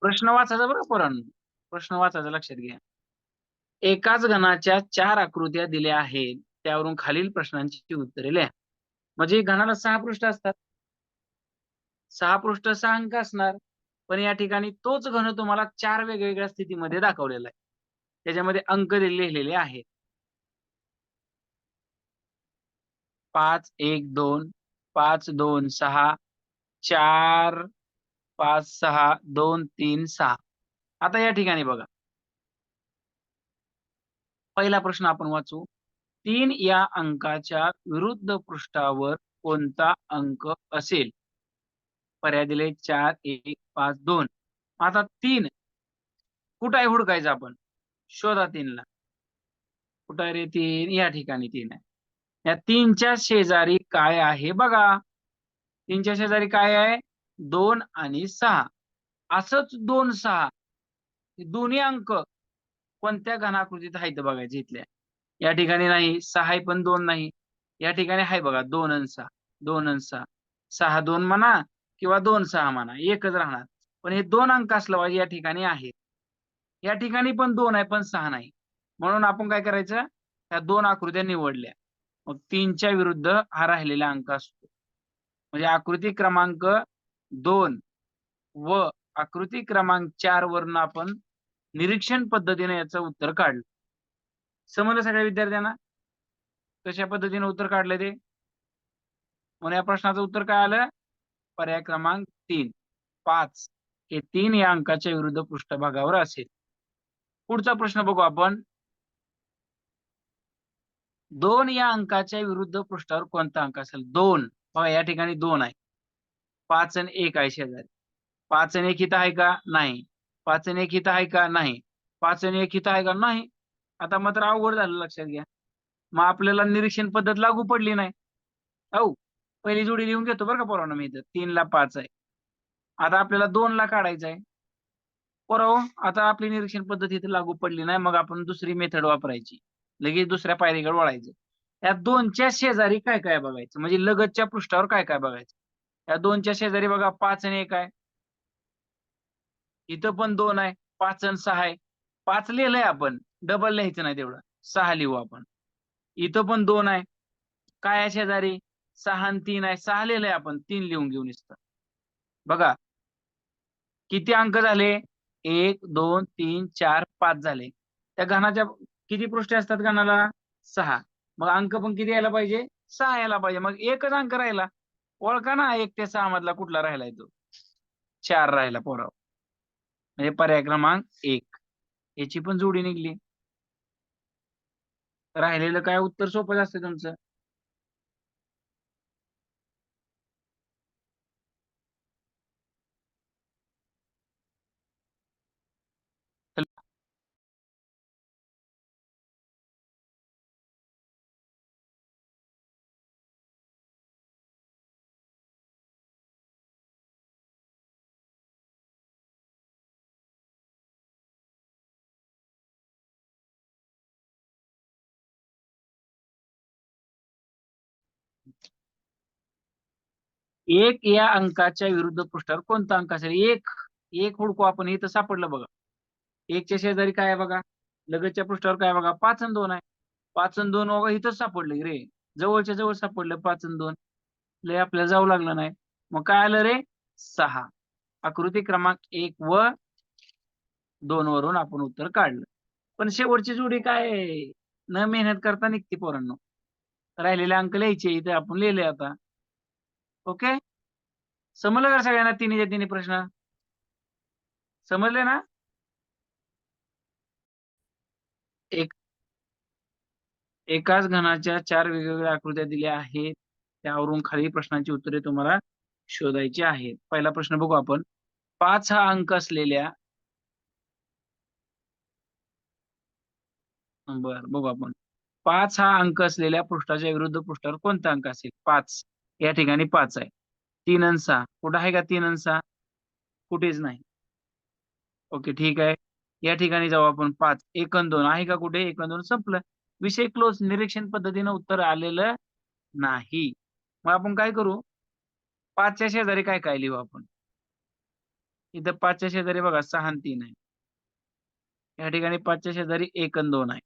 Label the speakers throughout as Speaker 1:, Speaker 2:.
Speaker 1: प्रश्न वाचायचा बरं पोरांनो? प्रश्न वाचायचा लक्षात घ्या. एकाच घनाच्या चार आकृत्या दिल्या आहेत. त्यावरून खालील प्रश्नांची उत्तरे लिहा. म्हणजे घनाला सहा पृष्ठ असतात. सहा पृष्ठ सहा अंक असणार. पण या ठिकाणी तोच घन तुम्हाला चार वेगवेगळ्या स्थितीमध्ये दाखवलेला आहे. त्याच्यामध्ये अंक लिहिलेले आहेत. पाच एक दोन. पाच दोन सहा. चार पाच सहा दोन तीन सहा. आता या ठिकाणी बघा. पहिला प्रश्न आपण वाचू. तीन या अंकाच्या विरुद्ध पृष्ठावर कोणता अंक असेल? पर्याय दिले चार एक पाच दोन. आता तीन. कुठं आहे हुडकायचं आपण? शोधा तीनला. कुठं आहे रे तीन? या ठिकाणी तीन आहे. या तीनच्या शेजारी काय आहे? बघा. तीनच्या शेजारी काय आहे? दोन आणि सहा. असंच दोन सहा. दोन्ही अंक कोणत्या घनाकृतीत आहेत बघायचे इथल्या या ठिकाणी नाही सहा पण दोन नाही. या ठिकाणी आहे बघा दोन अन सहा. दोन अन सहा. सहा दोन म्हणा किंवा दोन सहा म्हणा एकच राहणार. पण हे दोन अंक असलं पाहिजे या ठिकाणी आहे. या ठिकाणी पण दोन आहे पण सहा नाही. म्हणून आपण काय करायचं? ह्या दोन आकृत्या निवडल्या. मग तीनच्या विरुद्ध हा राहिलेला अंक असतो. म्हणजे आकृती क्रमांक दोन व आकृती क्रमांक चार वरून आपण निरीक्षण पद्धतीने याचं उत्तर काढलं. समजलं सगळ्या विद्यार्थ्यांना? कशा पद्धतीने उत्तर काढलं ते? म्हणून या प्रश्नाचं उत्तर काय आलं? पर्याय क्रमांक तीन. पाच. हे तीन या अंकाच्या विरुद्ध पृष्ठभागावर असेल. पुढचा प्रश्न बघू आपण. दोन या अंकाच्या विरुद्ध पृष्ठावर कोणता अंक असेल? दोन. बघा या ठिकाणी दोन आहे. पाच आणि एक आहे शेजारी. पाच आणि एक इथं आहे का? नाही. पाच आणि एक इथं आहे का? नाही. पाच आणि एक इथं आहे का? नाही. आता मात्र अवघड झालं लक्षात घ्या. मग आपल्याला निरीक्षण पद्धत लागू पडली नाही. हो पहिली जोडी लिहून घेतो बरं का पोरांनो मी इथं. तीन ला पाच आहे. आता आपल्याला दोन ला काढायचं आहे पोराव आता आपली निरीक्षण पद्धत इथे लागू पडली नाही. मग आपण दुसरी मेथड वापरायची. लगेच दुसऱ्या पायरीकडे वळायचं. या दोनच्या शेजारी काय काय बघायचं? म्हणजे लगतच्या पृष्ठावर काय काय बघायचं? या दोनच्या शेजारी बघा पाच आणि एक आहे. इथं पण दोन आहे पाच आणि सहा आहे. पाच लिहिलंय आपण डबल लिहायचं नाही तेवढं. सहा लिहू आपण. इथं पण दोन आहे. काय आहे शेजारी? सहा आणि तीन आहे. सहा लिहिलंय आपण तीन लिहून घेऊन इथं बघा. किती अंक झाले? एक दोन तीन चार पाच झाले. त्या घनाच्या किती पृष्ठे असतात घनाला? सहा. मग अंक पण किती यायला पाहिजे? सहा यायला पाहिजे. मग एकच अंक राहिला. ओळखा ना एक ते सहा मधला कुठला राहिलाय तो. चार राहिला पोराव म्हणजे पर्याय क्रमांक एक. याची पण जोडी निघली. राहिलेलं काय उत्तर सोपं असतं तुमचं? एक या अंकाच्या विरुद्ध पृष्ठावर कोणता अंक असेल? एक एक हुडको आपण इथं सापडलं बघा. एकच्या शेजारी काय आहे बघा? लगतच्या पृष्ठावर काय बघा? पाच आणि दोन आहे. पाच आणि दोन बघा इथंच सापडले रे. जवळच्या जवळ सापडलं पाच आणि दोन. लय आपल्याला जाऊ लागलं नाही. मग काय आलं रे? सहा. आकृती क्रमांक एक व दोन वरून आपण उत्तर काढलं. पण शेवटची जोडी काय न मेहनत करता निघते पोरांनो. राहिलेले अंक लिहायचे इथे आपण लिहिले आता. ओके? समजलं का सगळ्यांना तिन्हीच्या तिन्ही प्रश्न? समजले ना? एक एकाच घनाच्या चार वेगवेगळ्या आकृत्या दिल्या आहेत. त्यावरून खालील प्रश्नांची उत्तरे तुम्हाला शोधायची आहेत. पहिला प्रश्न बघू आपण. पाच हा अंक असलेल्या बर बघू आपण. पाच हा अंक असलेल्या पृष्ठाच्या विरुद्ध पृष्ठावर कोणता अंक असेल? पाच. या ठिकाणी पाच आहे. तीन आणि सहा. कुठं आहे का तीन आणि सहा? कुठेच नाही. ओके ठीक आहे. या ठिकाणी जाऊ आपण पाच. एक दोन. आहे का कुठे? एक दोन संपलं. विषय क्लोज निरीक्षण पद्धतीनं उत्तर आलेलं नाही. मग आपण काय करू? पाचच्या शेजारी काय काय लिहू आपण? इथं पाचच्या शेजारी बघा सहा तीन आहे. या ठिकाणी पाचच्या शेजारी एक दोन आहे.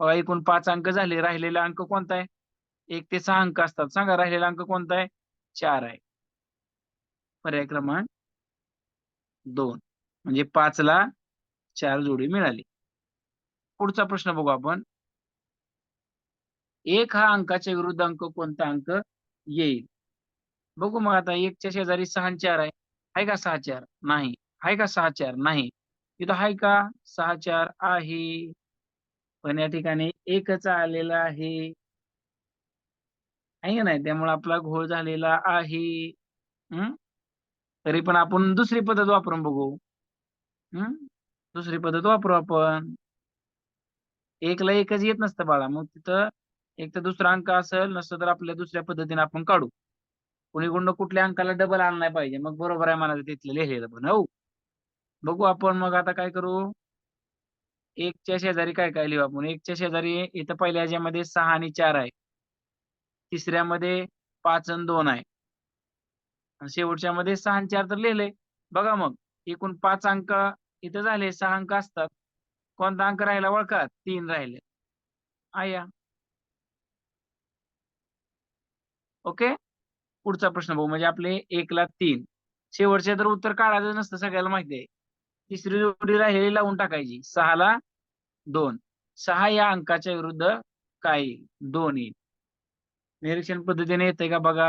Speaker 1: बघा एकूण पाच अंक झाले. राहिलेला अंक कोणता आहे? एक ते सहा अंक असतात. सांगा राहिलेला अंक कोणता आहे? चार आहे. पर्याय क्रमांक दोन. म्हणजे पाचला चार जोडी मिळाली. पुढचा प्रश्न बघू आपण. एक हा अंकाच्या विरुद्ध अंक कोणता अंक? येईल. बघू मग आता एकच्या शेजारी सहा चार आहे. आहे का सहा चार? नाही. आहे का सहा चार? नाही. इथं आहे का? सहा चार आहे. पण या ठिकाणी एकच आलेला आहे. आहे का नाही त्यामुळे आपला घोळ झालेला आहे. हम्म तरी पण आपण दुसरी पद्धत वापरून बघू. हम्म दुसरी पद्धत वापरू आपण. एकला एकच येत नसतं बाळा मग तिथं एक तर दुसरा अंक असेल नसतं तर आपल्या दुसऱ्या पद्धतीने आपण काढू. कुणीकडून कुठल्या अंकाला डबल आला नाही पाहिजे मग बरोबर आहे मला तिथलं लिहिलेलं पण हो. बघू आपण मग आता काय करू? एकच्या शेजारी काय काय लिहू आपण? एकच्या शेजारी इथं पहिल्या याच्यामध्ये सहा आणि चार आहे. तिसऱ्यामध्ये पाच आणि दोन आहे. आणि शेवटच्या मध्ये सहा आणि चार तर लिहिले. बघा मग एकूण पाच अंक इथं झाले सहा अंक असतात. कोणता अंक राहिला ओळखा? तीन राहिले. आया. ओके? पुढचा प्रश्न बघू म्हणजे आपले एकला तीन. शेवटचे तर उत्तर काढायचं नसतं सगळ्याला माहिती आहे. तिसरी जोडी राहिलेली लावून टाकायची. सहाला दोन. सहा या अंकाच्या विरुद्ध काय येईल? दोन येईल. निरीक्षण पद्धतीने येते का बघा?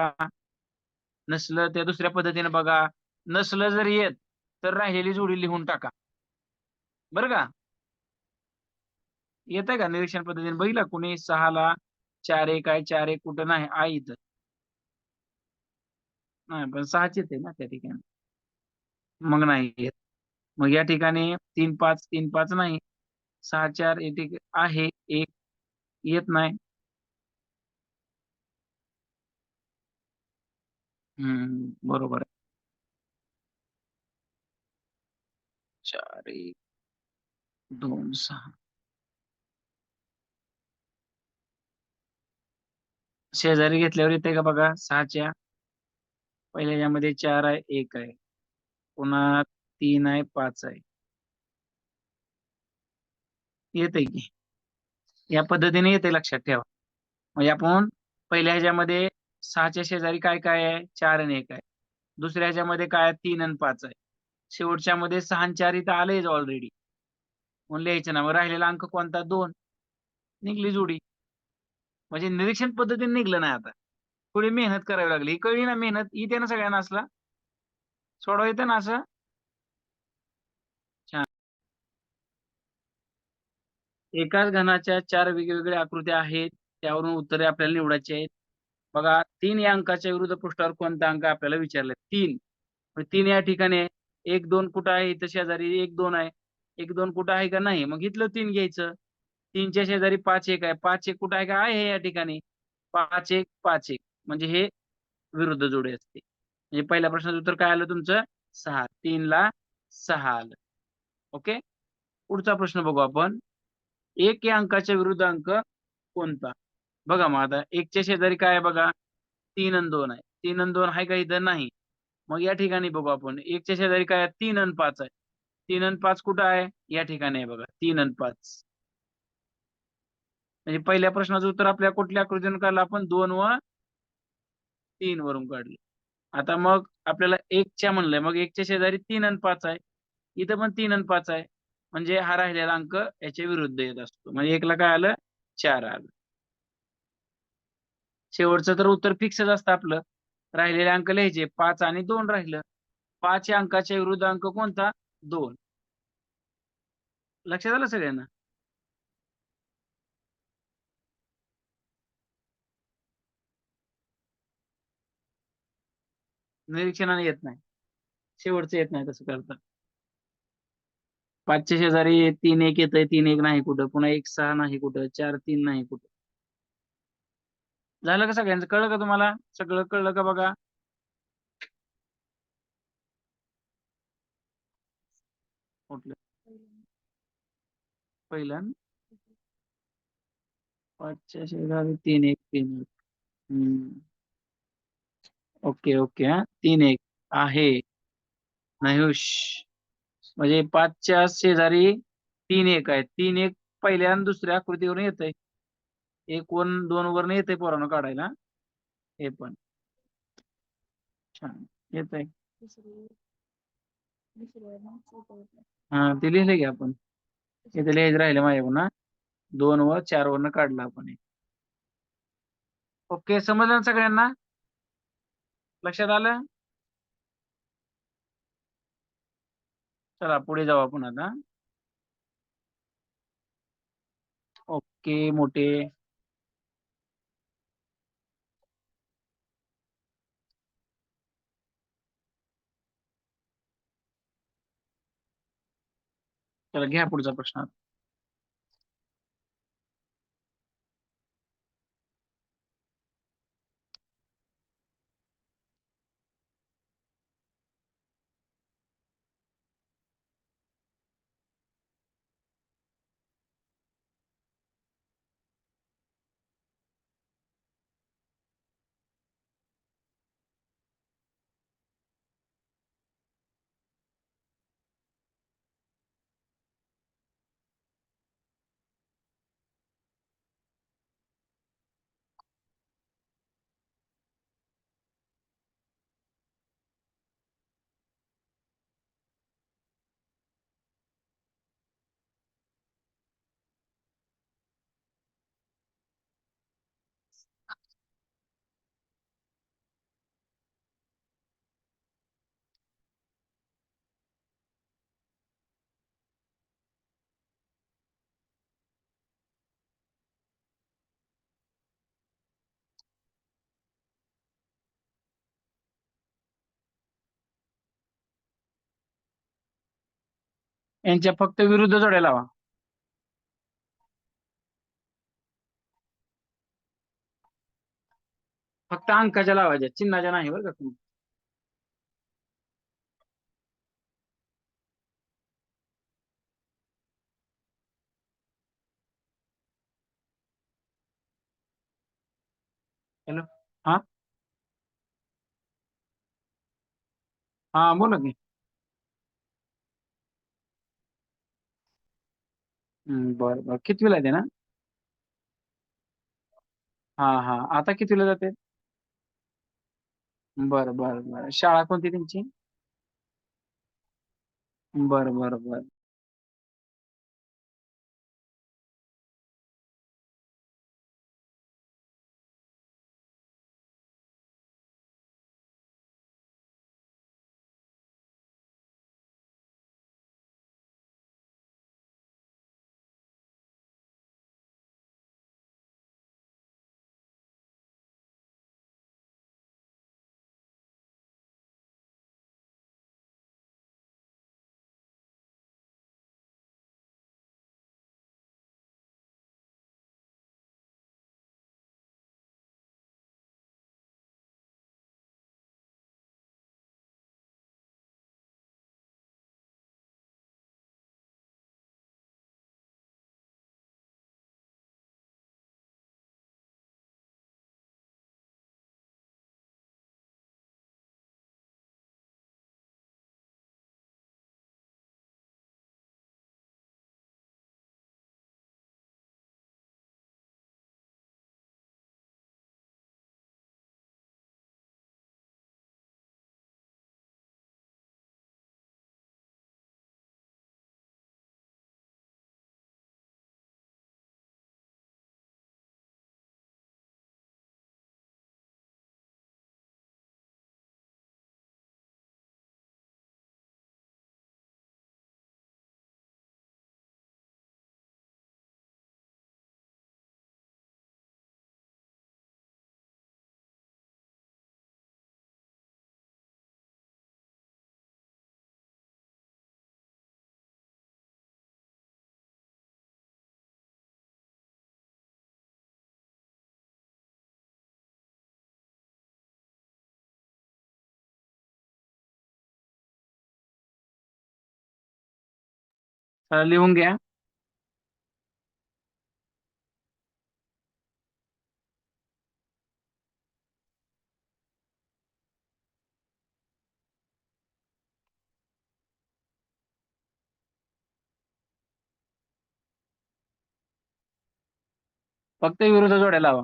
Speaker 1: नसलं त्या दुसऱ्या पद्धतीने बघा. नसलं जर येत तर राहिलेली जोडी लिहून टाका. बरं का? येत आहे का निरीक्षण पद्धतीने? बघितलं कुणी? सहाला चार एक आहे चार एक कुठं नाही आहे इथं. नाही पण सहाच येते ना त्या ठिकाणी. मग नाही येत. मग या ठिकाणी तीन पाच तीन पाच नाही. सहा चार येते आहे एक येत नाही. हम्म बरोबर आहे. चार एक दोन सहा. शेजारी घेतल्यावर येते का बघा? सहाच्या. पहिल्या यामध्ये चार आहे एक आहे. पुन्हा तीन आहे पाच आहे. येते की? या पद्धतीने येते लक्षात ठेवा. म्हणजे आपण पहिल्या ह्याच्यामध्ये सहाच्या शेजारी काय काय आहे? चार आणि एक आहे. दुसऱ्या ह्याच्यामध्ये काय आहे? तीन आणि पाच आहे. शेवटच्या मध्ये सहा चार इथं आलेच ऑलरेडी म्हणून लिहायचं ना मग राहिलेला अंक कोणता? दोन. निघली जोडी. म्हणजे निरीक्षण पद्धतीने निघलं नाही आता. थोडी मेहनत करावी लागली. कळली ना मेहनत. इथे ना सगळ्यांना असला. सोडवा येतं ना असं. छान. एकाच घनाच्या चार वेगवेगळ्या आकृत्या आहेत. त्यावरून उत्तरे आपल्याला निवडायची आहेत. बघा तीन या अंकाच्या विरुद्ध पृष्ठावर कोणता अंक आपल्याला विचारला? तीन. तीन या ठिकाणी आहे. एक दोन कुठं आहे? इथं शेजारी एक दोन आहे. एक दोन कुठं आहे का? नाही. मग इथलं तीन घ्यायचं. तीनच्या शेजारी पाच एक आहे. पाच एक कुठं आहे का? आहे या ठिकाणी. पाच एक पाच एक. म्हणजे हे विरुद्ध जोडी असते. म्हणजे पहिल्या प्रश्नाचं उत्तर काय आलं तुमचं? सहा. तीनला सहा आलं. ओके? पुढचा प्रश्न बघू आपण. एक या अंकाच्या विरुद्ध अंक कोणता? बघा मग आता एकच्या शेजारी काय आहे बघा? तीन आणि दोन आहे. तीन आणि दोन आहे का इथं? नाही. मग या ठिकाणी बघू आपण. एकच्या शेजारी काय आहे? तीन आणि पाच आहे. तीन आणि पाच कुठं आहे? या ठिकाणी आहे बघा. तीन आणि पाच. म्हणजे पहिल्या प्रश्नाचं उत्तर आपल्या कुठल्या आकृतीनं काढलं आपण? दोन व तीन वरून काढलं. आता मग आपल्याला एकच्या म्हणलंय. मग एकच्या शेजारी तीन आणि पाच आहे. इथं पण तीन आणि पाच आहे. म्हणजे हा राहिलेला अंक याच्या विरुद्ध येत असतो. म्हणजे एकला काय आलं? चार आलं. शेवटचं तर उत्तर फिक्सच असतं आपलं. राहिलेले अंक लिहायचे पाच आणि दोन राहिलं. पाच या अंकाच्या विरुद्ध अंक कोणता? दोन. लक्षात आलं सगळ्यांना? निरीक्षणाने येत नाही. शेवटचं येत नाही तसं करता. पाचच्या शेजारी तीन एक येत तीन एक नाही कुठं. पुन्हा एक सहा नाही कुठं. चार तीन नाही कुठं. झालं का सगळ्यांचं? कळलं का तुम्हाला? सगळं कळलं का बघा? पहिल्यान पहिलं पाचच्या शेजारी तीन एक तीन एक. हम्म. ओके ओके हा. तीन एक आहे. आयुष म्हणजे पाचच्या शेजारी तीन एक आहे तीन एक पहिल्या दुसऱ्या आकृतीवरून येत आहे एक वन दोन वर येत आहे पोरानं काढायला. हे पण. छान. येत आहे हा ते लिहिले की आपण. इथे लिहायचं राहिले माझ्या पुन्हा दोन व चार वरनं काढला आपण ओके समजलं ना सगळ्यांना? लक्षात आलं? चला पुढे जाऊ आपण आता. ओके मोठे. चला घ्या पुढचा प्रश्न. यांच्या फक्त विरुद्ध जोड्या लावा. फक्त अंकाच्या लावायच्या चिन्हाच्या नाही बरं का तुम्ही. हॅलो हा? हा बोला की. हम्म, बरं बरं. कितवीला आहे ते ना? हा हा. आता कितवीला जाते? बरं बरं बरं. शाळा कोणती त्यांची? बरं बरं बरं. लिहून घ्या फक्त विरुद्ध जोड्या लावा.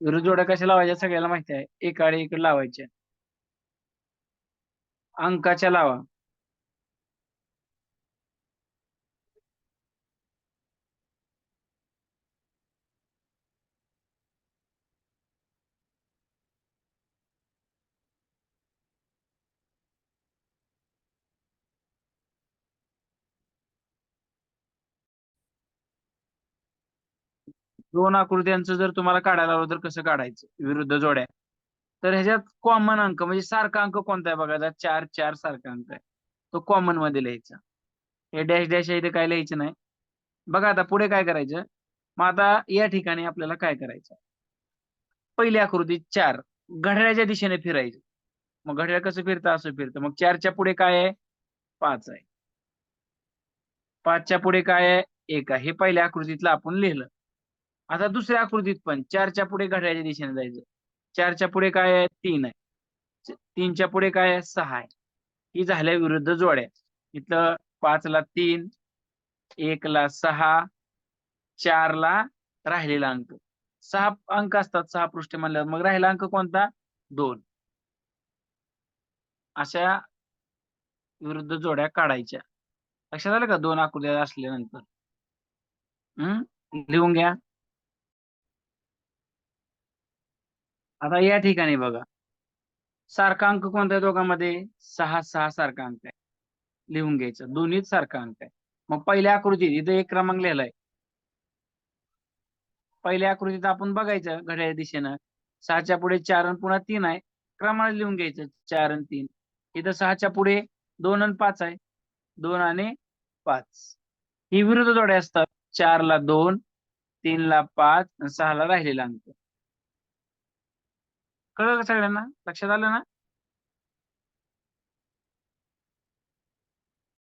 Speaker 1: विरुद्ध जोड्या कशा लावायच्या सगळ्याला माहिती आहे. एक आडी इकडे लावायचे. अंकाच्या लावा. दोन आकृत्यांचं जर तुम्हाला काढायला लावलं तर कसं काढायचं? विरुद्ध जोड्या. तर ह्याच्यात कॉमन अंक म्हणजे सारखा अंक कोणता आहे बघायचा चार चार सारखा अंक आहे. तो कॉमनमध्ये लिहायचा. हे डॅश डॅश आहे ते काय लिहायचं नाही. बघा आता पुढे काय करायचं? मग आता या ठिकाणी आपल्याला काय करायचं? पहिली आकृती चार. घड्याळ्याच्या दिशेने फिरायचं. मग घड्याळ कसं फिरतं? असं फिरतं. मग चारच्या पुढे काय आहे? पाच आहे. पाचच्या पुढे काय आहे? एक आहे. हे पहिल्या आकृतीतलं आपण लिहिलं. आता दुसऱ्या आकृतीत पण चारच्या पुढे घड्याळाच्या दिशेने जायचं. चारच्या पुढे काय आहे? तीन आहे. तीनच्या पुढे काय आहे? सहा आहे. ही झाल्या विरुद्ध जोड्या. इथलं पाचला तीन एकला सहा चारला राहिलेला अंक. सहा अंक असतात सहा पृष्ठ म्हणल्यावर. मग राहिला अंक कोणता? दोन. अशा विरुद्ध जोड्या काढायच्या. लक्षात आलं का? दोन आकृत्या असल्यानंतर. हम्म लिहून घ्या. आता या ठिकाणी बघा. सारखा अंक कोणता आहे दोघांमध्ये? सहा सहा सारखा अंक आहे. लिहून घ्यायचं. दोन्हीच सारखा अंक आहे. मग पहिल्या आकृतीत इथं एक क्रमांक लिहिलाय पहिल्या आकृतीत आपण बघायचं घड्याळ दिशेनं. सहाच्या पुढे चार आणि पुन्हा तीन आहे. क्रमाने लिहून घ्यायचं. चार आणि तीन. इथं सहाच्या पुढे दोन आणि पाच आहे. दोन आणि पाच. ही विरुद्ध जोड्या असतात. चारला दोन तीनला पाच आणि सहाला राहिलेला अंक. कळलं का सगळ्यांना? लक्षात आलं ना?